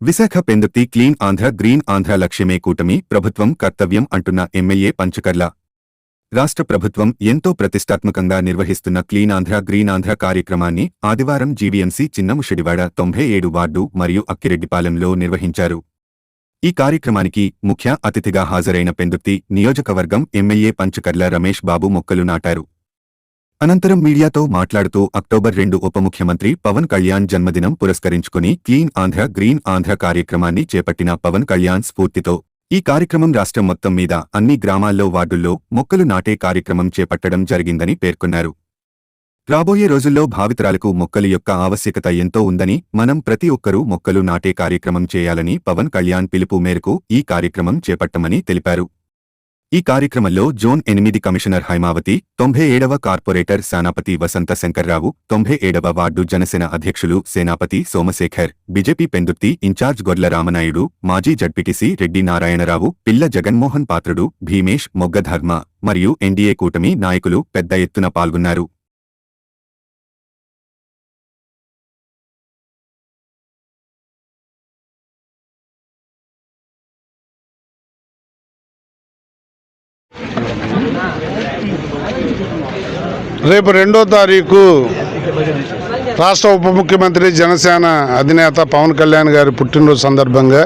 Visakha Pendurthi clean Andhra green Andhra లక్ష్యమే కూటమి ప్రభుత్వం కర్తవ్యం అంటున్న ఎమ్మెల్యే పంచకర్ల. రాష్ట్ర ప్రభుత్వం ఎంతో ప్రతిష్టాత్మకంగా నిర్వహిస్తున్న క్లీన్ ఆంధ్ర గ్రీన్ ఆంధ్ర కార్యక్రమాన్ని ఆదివారం జీవీఎంసీ చిన్నముషడివాడ తొంభై ఏడు వార్డు మరియు అక్కిరెడ్డిపాలెంలో నిర్వహించారు. ఈ కార్యక్రమానికి ముఖ్య అతిథిగా హాజరైన పెందుర్తి నియోజకవర్గం ఎమ్మెల్యే పంచకర్ల రమేష్ బాబు మొక్కలు నాటారు. అనంతరం మీడియాతో మాట్లాడుతూ అక్టోబర్ రెండు ఉప ముఖ్యమంత్రి పవన్ కళ్యాణ్ జన్మదినం పురస్కరించుకుని క్లీన్ ఆంధ్ర గ్రీన్ ఆంధ్ర కార్యక్రమాన్ని చేపట్టిన పవన్ కళ్యాణ్ స్ఫూర్తితో ఈ కార్యక్రమం రాష్ట్రం మొత్తం మీద అన్ని గ్రామాల్లో వార్డుల్లో మొక్కలు నాటే కార్యక్రమం చేపట్టడం జరిగిందని పేర్కొన్నారు. రాబోయే రోజుల్లో భావితరాలకు మొక్కలు యొక్క ఆవశ్యకత ఎంతో ఉందని మనం ప్రతి ఒక్కరూ మొక్కలు నాటే కార్యక్రమం చేయాలని పవన్ కళ్యాణ్ పిలుపు మేరకు ఈ కార్యక్రమం చేపట్టమని తెలిపారు. ఈ కార్యక్రమంలో జోన్ ఎనిమిది కమిషనర్ హైమావతి తొంభై ఏడవ కార్పొరేటర్ సేనాపతి వసంత శంకర్రావు తొంభై ఏడవ వార్డు జనసేన అధ్యక్షులు సేనాపతి సోమశేఖర్ బీజేపీ పెందుర్తి ఇన్ఛార్జ్ గొర్ల రామనాయుడు మాజీ జడ్పీటీసీ రెడ్డి నారాయణరావు పిల్ల జగన్మోహన్ పాత్రుడు భీమేష్ మొగ్గధర్మ మరియు ఎన్డీఏ కూటమి నాయకులు పెద్ద ఎత్తున పాల్గొన్నారు. రేపు రెండో తారీఖు రాష్ట్ర ఉప ముఖ్యమంత్రి జనసేన అధినేత పవన్ కళ్యాణ్ గారి పుట్టినరోజు సందర్భంగా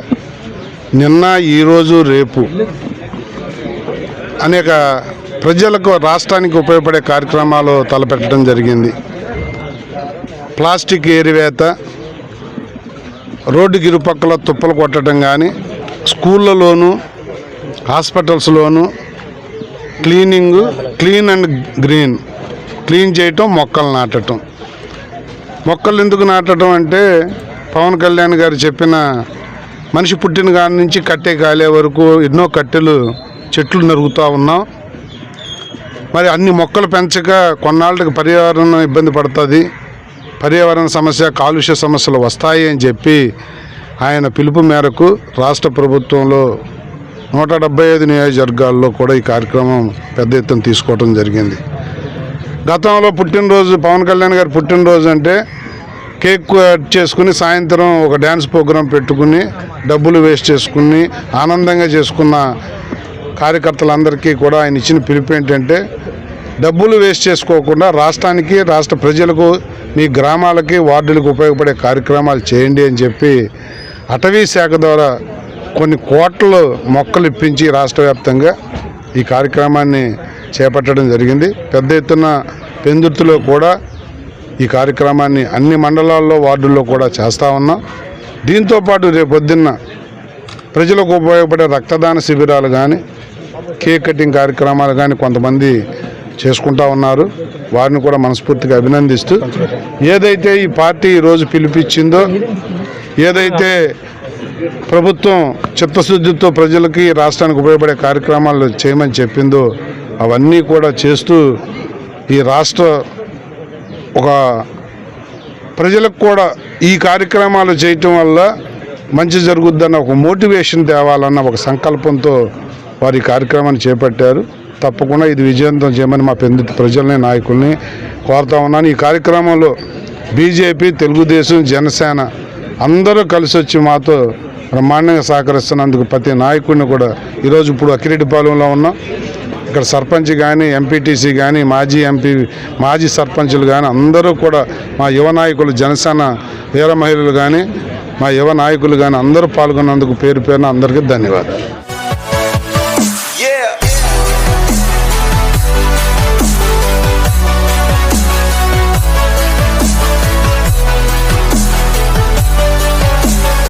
నిన్న ఈరోజు రేపు అనేక ప్రజలకు రాష్ట్రానికి ఉపయోగపడే కార్యక్రమాలు తలపెట్టడం జరిగింది. ప్లాస్టిక్ ఏరివేత రోడ్డుకి ఇరుపక్కల తుప్పలు కొట్టడం కానీ స్కూళ్ళలోను హాస్పిటల్స్లోనూ cleaning clean and green. Clean చేయటం మొక్కలు నాటటం. మొక్కలు ఎందుకు నాటడం అంటే పవన్ కళ్యాణ్ గారు చెప్పిన మనిషి పుట్టిన కాడి నుంచి కట్టే కాలే వరకు ఎన్నో కట్టెలు చెట్లు నరుగుతూ ఉన్నాం. మరి అన్ని మొక్కలు పెంచక కొన్నాళ్ళకి పర్యావరణం ఇబ్బంది పడుతుంది. పర్యావరణ సమస్య కాలుష్య సమస్యలు వస్తాయి అని చెప్పి ఆయన పిలుపు మేరకు రాష్ట్ర ప్రభుత్వంలో నూట డెబ్బై ఐదు నియోజకవర్గాల్లో కూడా ఈ కార్యక్రమం పెద్ద ఎత్తున తీసుకోవడం జరిగింది. గతంలో పుట్టినరోజు పవన్ కళ్యాణ్ గారి పుట్టినరోజు అంటే కేక్ కట్ చేసుకుని సాయంత్రం ఒక డ్యాన్స్ ప్రోగ్రాం పెట్టుకుని డబ్బులు వేస్ట్ చేసుకుని ఆనందంగా చేసుకున్న కార్యకర్తలందరికీ కూడా ఆయన ఇచ్చిన పిలుపు ఏంటంటే డబ్బులు వేస్ట్ చేసుకోకుండా రాష్ట్రానికి రాష్ట్ర ప్రజలకు మీ గ్రామాలకి వార్డులకు ఉపయోగపడే కార్యక్రమాలు చేయండి అని చెప్పి అటవీ శాఖ ద్వారా కొన్ని కోట్ల మొక్కలు ఇప్పించి రాష్ట్ర వ్యాప్తంగా ఈ కార్యక్రమాన్ని చేపట్టడం జరిగింది. పెద్ద ఎత్తున పెందుర్తిలో కూడా ఈ కార్యక్రమాన్ని అన్ని మండలాల్లో వార్డుల్లో కూడా చేస్తూ ఉన్నాం. దీంతోపాటు రేపు పొద్దున్న ప్రజలకు ఉపయోగపడే రక్తదాన శిబిరాలు కానీ కేక్ కటింగ్ కార్యక్రమాలు కానీ కొంతమంది చేసుకుంటా ఉన్నారు. వారిని కూడా మనస్ఫూర్తిగా అభినందిస్తూ ఏదైతే ఈ పార్టీ ఈరోజు పిలిపించిందో ఏదైతే ప్రభుత్వం చిత్తశుద్ధితో ప్రజలకి రాష్ట్రానికి ఉపయోగపడే కార్యక్రమాలు చేయమని చెప్పిందో అవన్నీ కూడా చేస్తూ ఈ రాష్ట్ర ఒక ప్రజలకు కూడా ఈ కార్యక్రమాలు చేయటం వల్ల మంచి జరుగుద్దన్న ఒక మోటివేషన్ తేవాలన్న ఒక సంకల్పంతో వారి ఈ కార్యక్రమాన్ని చేపట్టారు. తప్పకుండా ఇది విజయవంతం చేయమని మా పెద్ద ప్రజల్ని నాయకుల్ని కోరుతా ఉన్నాను. ఈ కార్యక్రమంలో బీజేపీ తెలుగుదేశం జనసేన అందరూ కలిసి వచ్చి మాతో బ్రహ్మాండంగా సహకరిస్తున్నందుకు ప్రతి నాయకుడిని కూడా ఈరోజు ఇప్పుడు అక్కిరెడ్డిపాలెంలో ఉన్నాం ఇక్కడ సర్పంచ్ కానీ ఎంపీటీసీ కానీ మాజీ ఎంపీ మాజీ సర్పంచులు కానీ అందరూ కూడా మా యువ నాయకులు జనసేన వీర మహిళలు కానీ మా యువ నాయకులు కానీ అందరూ పాల్గొన్నందుకు పేరు పేరున అందరికీ ధన్యవాదాలు.